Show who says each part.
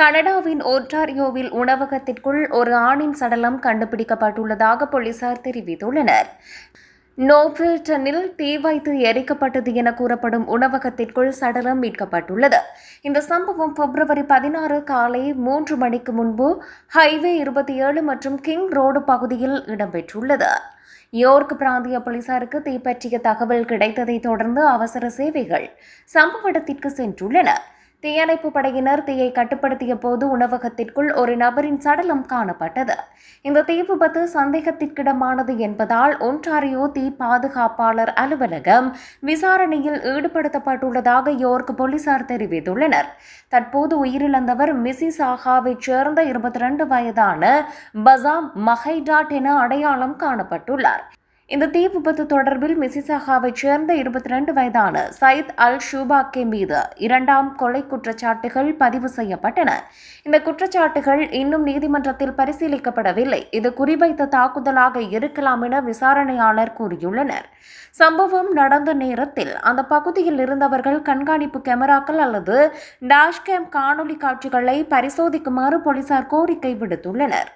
Speaker 1: கனடாவின் ஒன்டாரியோவில் உணவகத்திற்குள் ஒரு ஆணின் சடலம் கண்டுபிடிக்கப்பட்டுள்ளதாக போலீசார் தெரிவித்துள்ளனர். நோபில்டனில் தீ வைத்து எரிக்கப்பட்டது என கூறப்படும் உணவகத்திற்குள் சடலம் மீட்கப்பட்டுள்ளது. இந்த சம்பவம் பிப்ரவரி பதினாறு காலை மூன்று மணிக்கு முன்பு ஹைவே இருபத்தி ஏழு மற்றும் கிங் ரோடு பகுதியில் இடம்பெற்றுள்ளது. யோர்க் பிராந்திய போலீசாருக்கு தீ பற்றிய தகவல் கிடைத்ததைத் தொடர்ந்து அவசர சேவைகள் சம்பவ இடத்திற்கு சென்றுள்ளன. தீயணைப்பு படையினர் தீயை கட்டுப்படுத்திய போது உணவகத்திற்குள் ஒரு நபரின் சடலம் காணப்பட்டது. இந்த தீ விபத்து சந்தேகத்திற்கிடமானது என்பதால் ஒன்டாரியோ தீ பாதுகாப்பாளர் அலுவலகம் விசாரணையில் ஈடுபடுத்தப்பட்டுள்ளதாக யோர்க் போலீசார் தெரிவித்துள்ளனர். தற்போது உயிரிழந்தவர் மிசிசாகாவைச் சேர்ந்த இருபத்தி ரெண்டு வயதான பசாம் மஹைடாட் என அடையாளம் காணப்பட்டுள்ளார். இந்த தீ விபத்து தொடர்பில் மிசிசாகாவைச் சேர்ந்த இருபத்தி ரெண்டு வயதான சயித் அல் ஷூபாக்கே மீது இரண்டாம் கொலை குற்றச்சாட்டுகள் பதிவு செய்யப்பட்டன. இந்த குற்றச்சாட்டுகள் இன்னும் நீதிமன்றத்தில் பரிசீலிக்கப்படவில்லை. இது குறிவைத்த தாக்குதலாக இருக்கலாம் என விசாரணையாளர் கூறியுள்ளனர். சம்பவம் நடந்த நேரத்தில் அந்த பகுதியில் இருந்தவர்கள் கண்காணிப்பு கேமராக்கள் அல்லது டாஷ்கேம் காணொலி காட்சிகளை பரிசோதிக்குமாறு போலீசார் கோரிக்கை விடுத்துள்ளனர்.